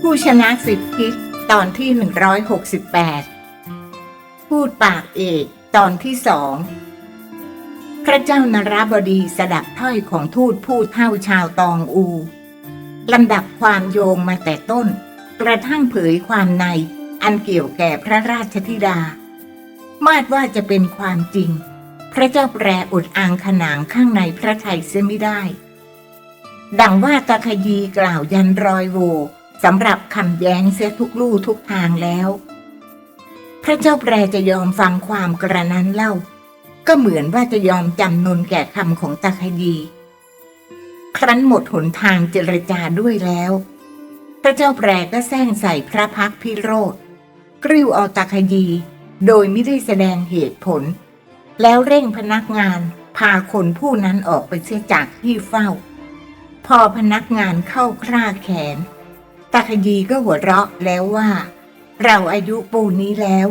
ผู้ชนะสิบทิศตอนที่ 168 พูดปากเอกตอนที่สองพระเจ้านราบดีสดับถ้อยของทูตผู้เท่าชาวตองอูลำดับความโยงมาแต่ต้น กระทั่งเผยความในอันเกี่ยวแก่พระราชธิดา มาดว่าจะเป็นความจริง พระเจ้าแปรอดอ่างขนางข้างในพระไทยเสียไม่ได้ ดังว่าตะขยีกล่าวยันรอยโวสำหรับคำแย้งเสียทุกลู่ทุกทางแล้ว พระเจ้าแปรจะยอมฟังความกระนั้นเล่า ก็เหมือนว่าจะยอมจำนนแก่คำของตะขยีครั้นหมดหนทางเจรจาด้วยแล้ว พระเจ้าแปรก็แซงใส่พระพักพิโรธกริ้วเอาตะขยีโดยไม่ได้แสดงเหตุผล แล้วเร่งพนักงานพาคนผู้นั้นออกไปเสียจากที่เฝ้า พอพนักงานเข้าคร่าแขน ตาขยีก็หัวเราะแล้วว่า เราอายุปูนนี้แล้ว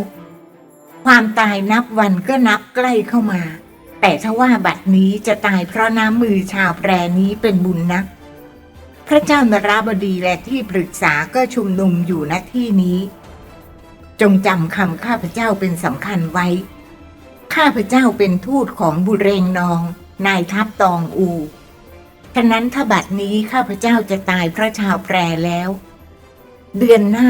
ความตายนับวันก็นับใกล้เข้ามา แต่ถ้าว่าบัดนี้จะตายเพราะน้ำมือชาวแปรนี้เป็นบุญนัก พระเจ้านราบดีและที่ปรึกษาก็ชุมนุมอยู่ณที่นี้ จงจำคำข้าพเจ้าเป็นสำคัญไว้ ข้าพเจ้าเป็นทูตของบุเรงนอง นายทัพตองอู ฉะนั้นถ้าบัดนี้ข้าพเจ้าจะตายเพราะชาวแปรแล้ว เดือนหน้า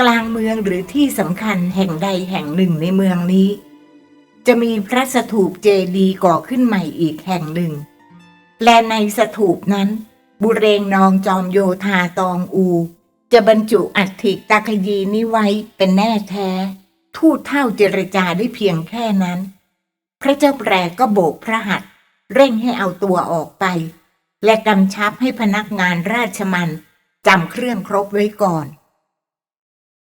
กลางเมืองหรือที่สำคัญแห่งใดแห่งหนึ่งในเมืองนี้ จะมีพระสถูปเจดีย์ก่อขึ้นใหม่อีกแห่งหนึ่ง และในสถูปนั้น บุเรงนองจอมโยธาตองอู จะบรรจุอัฐิตาคยีนี้ไว้เป็นแน่แท้ ทูตเท่าเจรจาได้เพียงแค่นั้น พระเจ้าแปรก็โบกพระหัตถ์เร่งให้เอาตัวออกไป และกำชับให้พนักงานราชมันจำเครื่องครบไว้ก่อน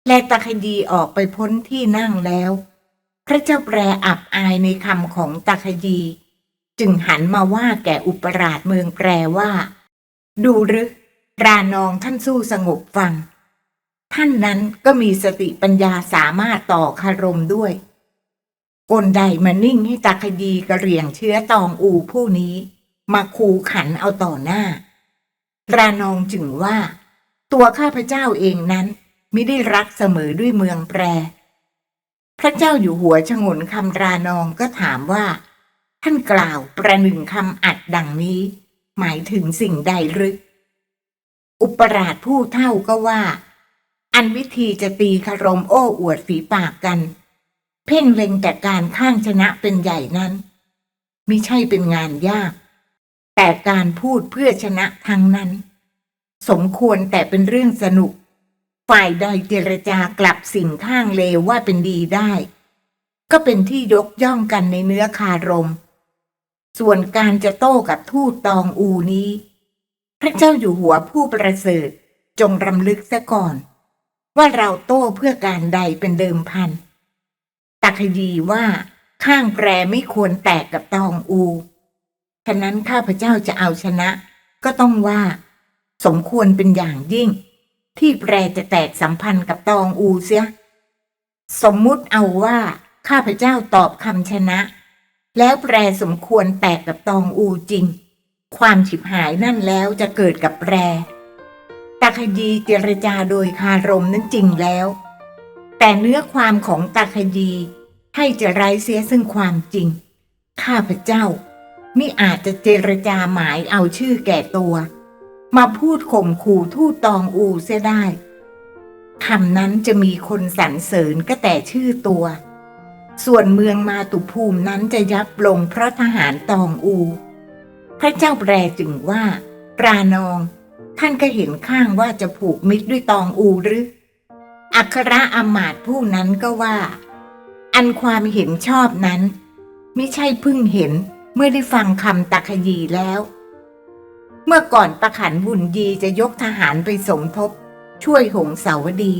และตะคดีออกไปพ้นที่นั่งแล้ว พระเจ้าแปรอับอายในคำของตะคดีจึงหันมาว่าแก่อุปราชเมืองแปรว่า ดูหรือรานองท่านสู้สงบฟัง ท่านนั้นก็มีสติปัญญาสามารถต่อคารมด้วยกลใดมานิ่งให้ตาคดีกระเรียงเชื้อตองอูผู้นี้ มาคูขันเอาต่อหน้า รานองจึงว่า ตัวข้าพเจ้าเองนั้นไมิได้รักเสมอด้วยเมืองแปร พระเจ้าอยู่หัวชงนคำรานองก็ถามว่า ท่านกล่าวประหนึ่งคำอัดดังนี้ หมายถึงสิ่งใดหรืออุปราชผู้เท่าก็ว่า อันวิธีจะตีคารมโอ้อวดฝีปากกัน เพ่งเล็งแต่การข้างชนะเป็นใหญ่นั้นมิใช่เป็นงานยาก แต่การพูดเพื่อชนะทางนั้น สมควรแต่เป็นเรื่องสนุก ฝ่ายใดเจรจากลับสิ่งข้างเลวว่าเป็นดีได้ ก็เป็นที่ยกย่องกันในเนื้อคารม ส่วนการจะโต้กับทูตตองอูนี้ พระเจ้าอยู่หัวผู้ประเสริฐจงรำลึกซะก่อน ว่าเราโต้เพื่อการใดเป็นเดิมพันตักยีว่าข้างแปรไม่ควรแตกกับตองอู ฉะนั้นข้าพเจ้าจะเอาชนะ ก็ต้องว่า สมควรเป็นอย่างยิ่ง ที่แปรจะแตกสัมพันธ์กับตองอูเสีย สมมุติเอาว่า ข้าพเจ้าตอบคำชนะ แล้วแปรสมควรแตกกับตองอูจริง ความฉิบหายนั่นแล้วจะเกิดกับแปรตาคดีเจรจาโดยคารมนั้นจริงแล้ว แต่เนื้อความของตาคดีให้จะไร้เสียซึ่งความจริง ข้าพเจ้า มิอาจจะเจรจาหมายเอาชื่อแก่ตัว มาพูดข่มขู่ทูตตองอูเสียได้คำนั้นจะมีคนสรรเสริญก็แต่ชื่อตัว ส่วนเมืองมาตุภูมินั้นจะยับลงเพราะทหารตองอู พระเจ้าแปรจึงว่า ปรานอง ท่านก็เห็นข้างว่าจะผูกมิตรด้วยตองอูหรือ อัครอมาตผู้นั้นก็ว่า อันความเห็นชอบนั้น ไม่ใช่เพิ่งเห็น เมื่อได้ฟังคำตักขยีแล้ว เมื่อก่อนประขันบุญยีจะยกทหารไปสมทบ ช่วยหงสาวดี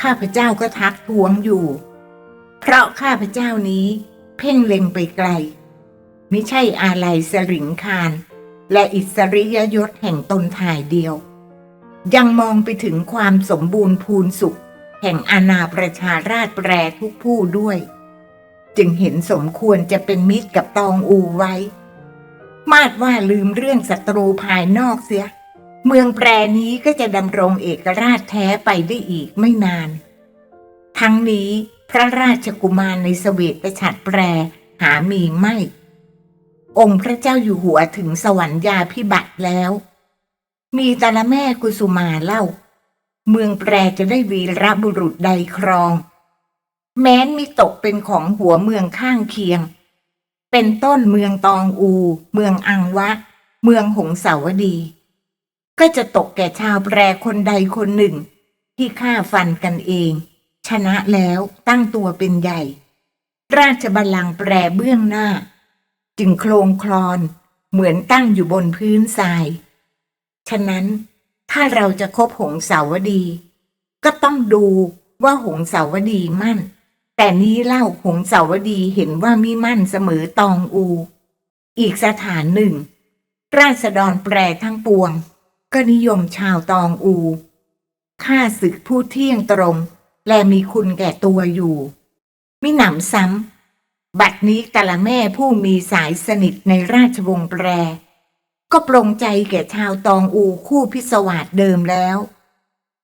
ข้าพเจ้าก็ทักท้วงอยู่ เพราะข้าพเจ้านี้เพ่งเล็งไปไกล ไม่ใช่อาลัยสริงคาร และอิสริยยศแห่งตนถ่ายเดียว ยังมองไปถึงความสมบูรณ์พูนสุข แห่งอาณาประชาราชแปรทุกผู้ด้วย จึงเห็นสมควรจะเป็นมิตรกับตองอูไว้ มาดว่าลืมเรื่องศัตรูภายนอกเสีย เมืองแปรนี้ก็จะดำรงเอกราชแท้ไปได้อีกไม่นาน ทั้งนี้พระราชกุมารในสเวตฉัตรแปรหามีไม่ องค์พระเจ้าอยู่หัวถึงสวรรยาพิบัติแล้ว มีต่ละแม่กุสุมาเล่า เมืองแปรจะได้วีรบุรุษใดครอง แม้นมีตกเป็นของหัวเมืองข้างเคียง เป็นต้นเมืองตองอู เมืองอังวะ เมืองหงสาวดี ก็จะตกแก่ชาวแปรคนใดคนหนึ่ง ที่ฆ่าฟันกันเอง ชนะแล้วตั้งตัวเป็นใหญ่ ราชบัลลังก์แปรเบื้องหน้า จึงโครงคลอนเหมือนตั้งอยู่บนพื้นทราย ฉะนั้นถ้าเราจะคบหงสาวดี ก็ต้องดูว่าหงสาวดีมั่น แต่นี้เล่าหงสาวดีเห็นว่ามิมั่นเสมอตองอู อีกสถานหนึ่ง ราษฎรแปรทั้งปวง ก็นิยมชาวตองอูข้าศึกผู้เที่ยงตรง และมีคุณแก่ตัวอยู่มิหนำซ้ำ บัดนี้แต่ละแม่ผู้มีสายสนิทในราชวงศ์แปร ก็ปรงใจแก่ชาวตองอูคู่พิศวาสเดิมแล้ว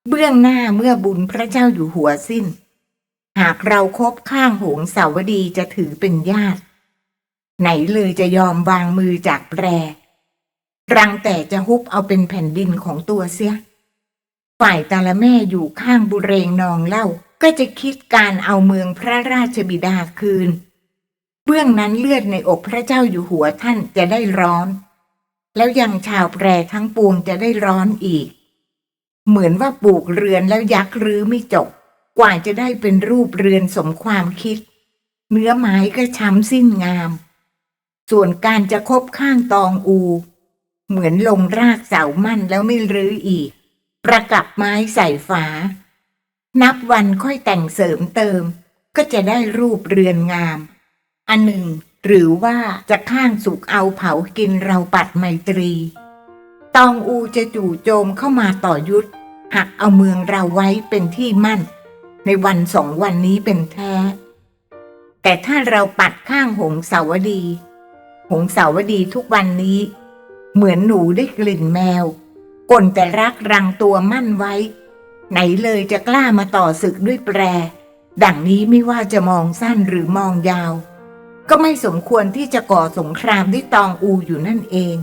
เบื้องหน้าเมื่อบุญพระเจ้าอยู่หัวสิ้น หากเราครบข้างหงสาวดีจะถือเป็นญาติ ไหนเลยจะยอมวางมือจากแปรรังแต่จะฮุบเอาเป็นแผ่นดินของตัวเสีย ฝ่ายตาละแม่อยู่ข้างบุเรงนองเล่าก็จะคิดการเอาเมืองพระราชบิดาคืน เบื้องนั้นเลือดในอกพระเจ้าอยู่หัวท่านจะได้ร้อน แล้วยังชาวแปรทั้งปวงจะได้ร้อนอีก เหมือนว่าปลูกเรือนแล้วยักรื้อไม่จบ กว่าจะได้เป็นรูปเรือนสมความคิด เนื้อไม้ก็ช้ำสิ้นงาม ส่วนการจะคบข้างตองอู เหมือนลงรากเสามั่นแล้วไม่รื้ออีก ประกับไม้ใส่ฝา นับวันค่อยแต่งเสริมเติม ก็จะได้รูปเรือนงาม อันหนึ่ง หรือว่าจะข้างสุกเอาเผากินเราปัดไมตรี ตองอูจะจู่โจมเข้ามาต่อยุทธหักเอาเมืองเราไว้เป็นที่มั่น ในวันสองวันนี้เป็นแท้ แต่ถ้าเราปัดข้างหงสาวดี หงสาวดีทุกวันนี้ เหมือนหนูได้กลิ่นแมวกลแต่รักรังตัวมั่นไว้ ไหนเลยจะกล้ามาต่อศึกด้วยแปร ดังนี้ไม่ว่าจะมองสั้นหรือมองยาว ก็ไม่สมควรที่จะก่อสงครามด้วยตองอูอยู่นั่นเอง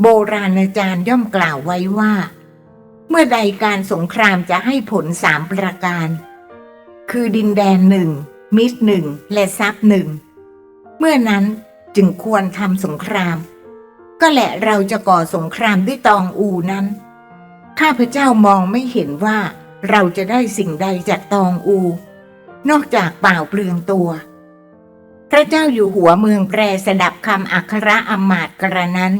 โบราณอาจารย์ย่อมกล่าวไว้ว่า เมื่อใดการสงครามจะให้ผลสามประการ คือดินแดนหนึ่งมิตรหนึ่งและทรัพย์หนึ่ง เมื่อนั้นจึงควรทำสงคราม ก็แหละเราจะก่อสงครามด้วยตองอูนั้น ข้าพเจ้ามองไม่เห็นว่าเราจะได้สิ่งใดจากตองอู นอกจากเปล่าเปลืองตัว พระเจ้าอยู่หัวเมืองแปรสดับคำอัคระอำมาตกระนั้น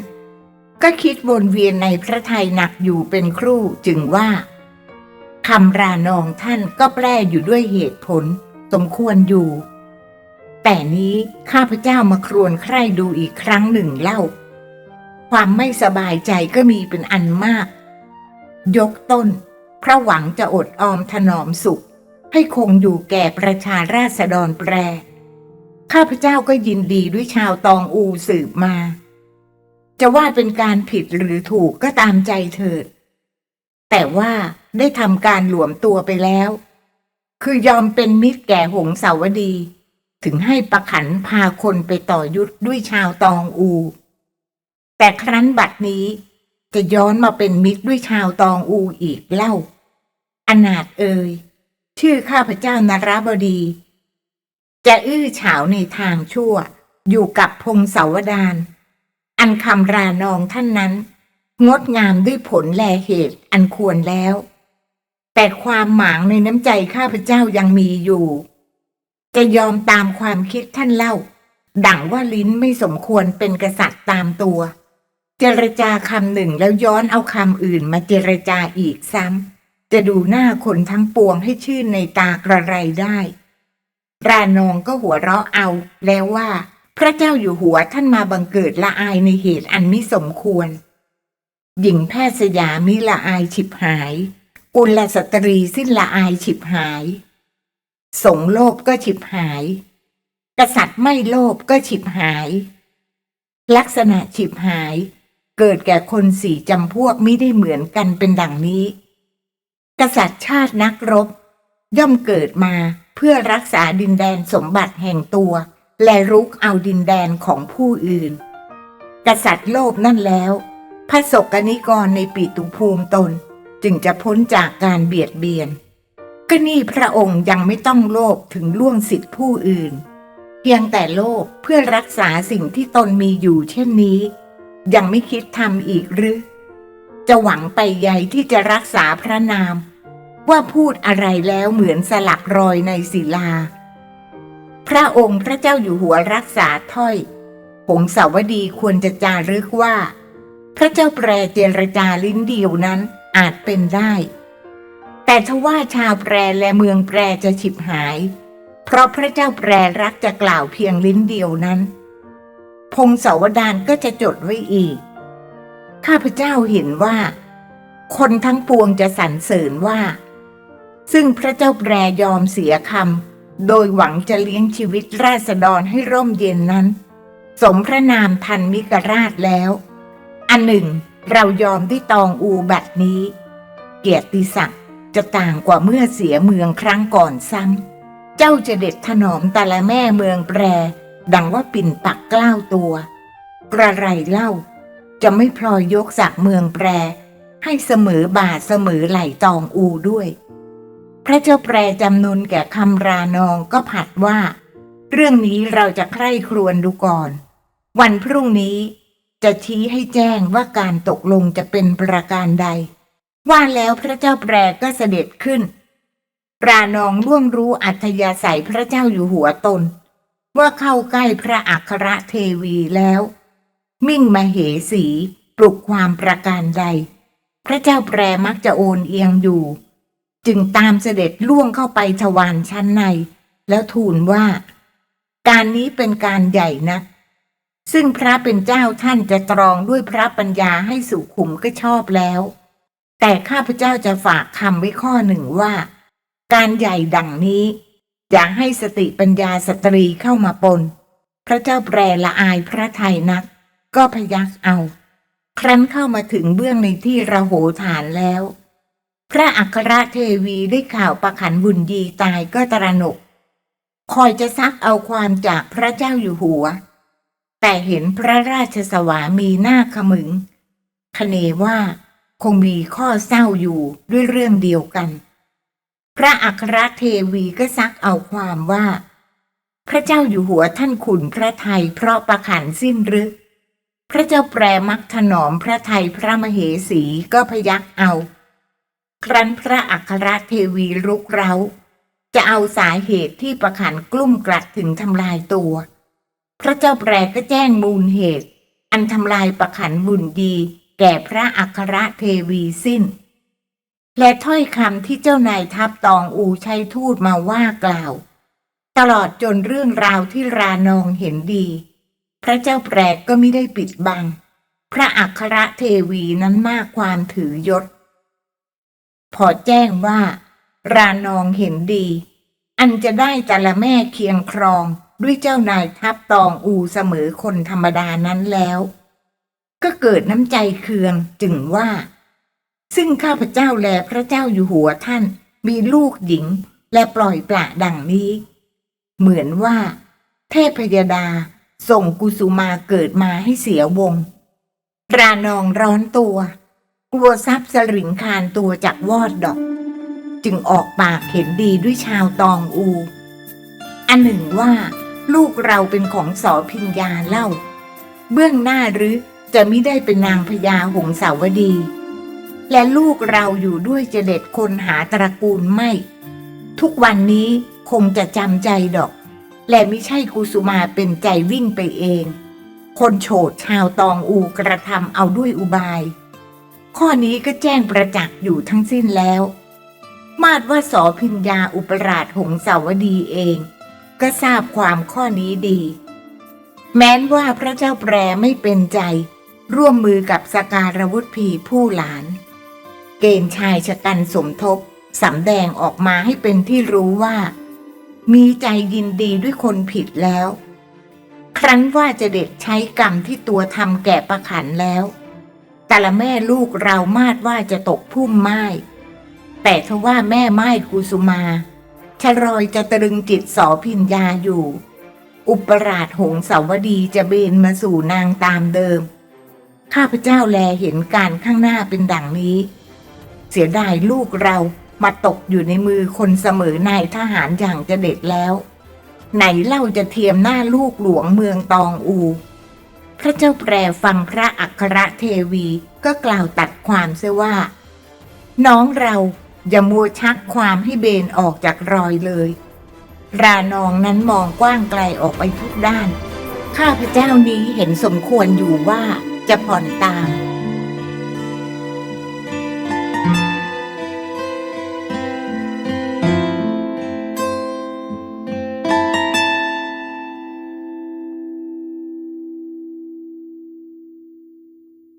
ก็คิดวนเวียนในพระทัยหนักอยู่เป็นครู่จึงว่า คำรานองท่านก็แปลอยู่ด้วยเหตุผล สมควรอยู่ แต่นี้ข้าพเจ้ามาครวญใคร่ดูอีกครั้งหนึ่งเล่า ความไม่สบายใจก็มีเป็นอันมาก ยกต้นพระหวังจะอดออมถนอมสุข ให้คงอยู่แก่ประชาราษฎรแปร ข้าพเจ้าก็ยินดีด้วยชาวตองอูสืบมา จะว่าเป็นการผิดหรือถูกก็ตามใจเถิด แต่ว่าได้ทำการหลวมตัวไปแล้ว คือยอมเป็นมิตรแก่หงสาวดี ถึงให้ประขันพาคนไปต่อยุทธด้วยชาวตองอู แต่ครั้นบัดนี้จะย้อนมาเป็นมิตรด้วยชาวตองอูอีกเล่า อนาถเอ่ยชื่อข้าพเจ้านารบดี จะอื้อฉาวในทางชั่ว อยู่กับพงศาวดารอันคำรานองท่านนั้น งดงามด้วยผลแลเหตุอันควรแล้ว แต่ความหมางในน้ำใจข้าพเจ้ายังมีอยู่ จะยอมตามความคิดท่านเล่า ดังว่าลิ้นไม่สมควรเป็นกษัตริย์ตามตัว เจรจาคำหนึ่งแล้วย้อนเอาคำอื่นมาเจรจาอีกซ้ำจะดูหน้าคนทั้งปวงให้ชื่นในตากระไรได้รานองก็หัวเราะเอาแล้วว่า พระเจ้าอยู่หัวท่านมาบังเกิดละอายในเหตุอันมิสมควร หญิงแพทย์สยามิละอายฉิบหายกุลสตรีสิ้นละอายฉิบหาย สงโลภก็ฉิบหาย กษัตริย์ไม่โลภก็ฉิบหาย ลักษณะฉิบหาย เกิดแก่คนสี่จำพวกไม่ได้เหมือนกันเป็นดังนี้ กษัตริย์ชาตินักรบ ย่อมเกิดมาเพื่อรักษาดินแดนสมบัติแห่งตัว และรุกเอาดินแดนของผู้อื่น กษัตริย์โลภนั่นแล้ว พระศกนิกรในปีตุภูมิตน จึงจะพ้นจากการเบียดเบียน ก็นี่พระองค์ยังไม่ต้องโลภถึงล่วงสิทธิผู้อื่น เพียงแต่โลภเพื่อรักษาสิ่งที่ตนมีอยู่เช่นนี้ ยังไม่คิดทำอีกหรือ จะหวังไปใหญ่ที่จะรักษาพระนาม ว่าพูดอะไรแล้วเหมือนสลักรอยในศิลา พระองค์พระเจ้าอยู่หัวรักษาถ้อยผงสาวดีควรจะจารึกว่า พระเจ้าแปรเจรจาลิ้นเดียวนั้นอาจเป็นได้ แต่ทว่าชาวแปรและเมืองแปรจะฉิบหาย เพราะพระเจ้าแปรรักจะกล่าวเพียงลิ้นเดียวนั้น พงศาวดารก็จะจดไว้อีก ข้าพเจ้าเห็นว่า คนทั้งปวงจะสรรเสริญว่า ซึ่งพระเจ้าแปรยอมเสียคำโดยหวังจะเลี้ยงชีวิตราษฎรให้ร่มเย็นนั้น สมพระนามทันมิกราชแล้ว อันหนึ่ง เรายอมที่ตองอูบัดนี้ เกียรติศักดิ์จะต่างกว่าเมื่อเสียเมืองครั้งก่อนซ้ำ เจ้าจะเด็ดถนอมแต่ละแม่เมืองแปร ดังว่าปิ่นปักกล้าวตัว กระไรเล่า จะไม่พลอยยกศักเมืองแปร ให้เสมอบาทเสมอไหลตองอูด้วย พระเจ้าแปรจำนนแก่คำรานองก็ผัดว่า เรื่องนี้เราจะใคร่ครวญดูก่อน วันพรุ่งนี้ จะชี้ให้แจ้งว่าการตกลงจะเป็นประการใด ว่าแล้วพระเจ้าแปรก็เสด็จขึ้นรานองล่วงรู้อัธยาศัยพระเจ้าอยู่หัวตน ว่าเข้าใกล้พระอัครเทวีแล้ว มิ่งมาเหสีปลุกความประการใด พระเจ้าแปรมักจะโอนเอียงอยู่ จึงตามเสด็จล่วงเข้าไปทวารชั้นใน แล้วทูลว่า การนี้เป็นการใหญ่นัก ซึ่งพระเป็นเจ้าท่านจะตรองด้วยพระปัญญาให้สุขุมก็ชอบแล้ว แต่ข้าพเจ้าจะฝากคำไว้ข้อหนึ่งว่า การใหญ่ดังนี้อย่าให้สติปัญญาสตรีเข้ามาปน พระเจ้าแปรละอายพระไทยนัก ก็พยักเอา ครั้นเข้ามาถึงเบื้องในที่ระโหฐานแล้ว พระอัครเทวีได้ข่าวประขันบุญยีตายก็ตระหนก คอยจะซักเอาความจากพระเจ้าอยู่หัว แต่เห็นพระราชสวามีหน้าขมึง คเนว่าคงมีข้อเศร้าอยู่ด้วยเรื่องเดียวกัน พระอัครเทวีก็ซักเอาความว่า พระเจ้าอยู่หัวท่านขุนพระไทยเพราะประขันสิ้นรือพระเจ้าแปรมักถนอมพระไทยพระมเหสีก็พยักเอา ครั้นพระอัครเทวีรุกเร้า จะเอาสาเหตุที่ประขันกลุ้มกลัดถึงทำลายตัว พระเจ้าแปรก็แจ้งมูลเหตุ อันทำลายประขันบุญดี แก่พระอัครเทวีสิ้น และถ้อยคำที่เจ้านายทัพตองอูใช้ทูตมาว่ากล่าว ตลอดจนเรื่องราวที่รานองเห็นดี พระเจ้าแปรก็ไม่ได้ปิดบัง พระอัครเทวีนั้นมากความถือยศ พอแจ้งว่า รานองเห็นดี อันจะได้แต่ละแม่เคียงครอง ด้วยเจ้านายทัพตองอูเสมอคนธรรมดานั้นแล้ว ก็เกิดน้ำใจเคืองจึงว่า ซึ่งข้าพเจ้าแลพระเจ้าอยู่หัวท่านมีลูกหญิงและปล่อยปละดังนี้ เหมือนว่า เทพยดาส่งกุสุมาเกิดมาให้เสียวงรานองร้อนตัว กลัวทรัพย์สลิงคานตัวจากวอดดอก จึงออกปากเห็นดีด้วยชาวตองอู อันหนึ่งว่า ลูกเราเป็นของสอพิญญาเล่า เบื้องหน้าหรือจะไม่ได้เป็นนางพญาหงสาวดี และลูกเราอยู่ด้วยเจเด็ดคนหาตระกูลไม่ ทุกวันนี้คงจะจำใจดอก และไม่ใช่กุสุมาเป็นใจวิ่งไปเอง คนโฉดชาวตองอูกระทำเอาด้วยอุบาย ข้อนี้ก็แจ้งประจักษ์อยู่ทั้งสิ้นแล้ว มาดว่าสอพิญญาอุปราชหงสาวดีเอง ก็ทราบความข้อนี้ดี แม้นว่าพระเจ้าแปรไม่เป็นใจ ร่วมมือกับสการวุฒพีผู้หลาน เกณฑ์ชายชะกันสมทบสำแดงออกมาให้เป็นที่รู้ว่า มีใจยินดีด้วยคนผิดแล้ว ครั้นว่าจะเด็ดใช้กรรมที่ตัวทำแก่ประขันแล้ว แต่ละแม่ลูกเรามาดว่าจะตกพุ่มไม้แต่ทว่าแม่ไม้กุสุมา ชรอยจะตรึงจิตสอพิญญาอยู่ อุปราชหงสาวดีจะเบนมาสู่นางตามเดิม ข้าพเจ้าแลเห็นการข้างหน้าเป็นดังนี้ เสียดายลูกเรามาตกอยู่ในมือคนเสมอนายทหารอย่างจะเด็ดแล้ว ไหนเล่าจะเทียมหน้าลูกหลวงเมืองตองอู พระเจ้าแปรฟังพระอัครเทวีก็กล่าวตัดความเสียว่า น้องเรา อย่ามัวชักความให้เบนออกจากรอยเลย รานองนั้นมองกว้างไกลออกไปทุกด้าน ข้าพเจ้านี้เห็นสมควรอยู่ว่าจะผ่อนตาม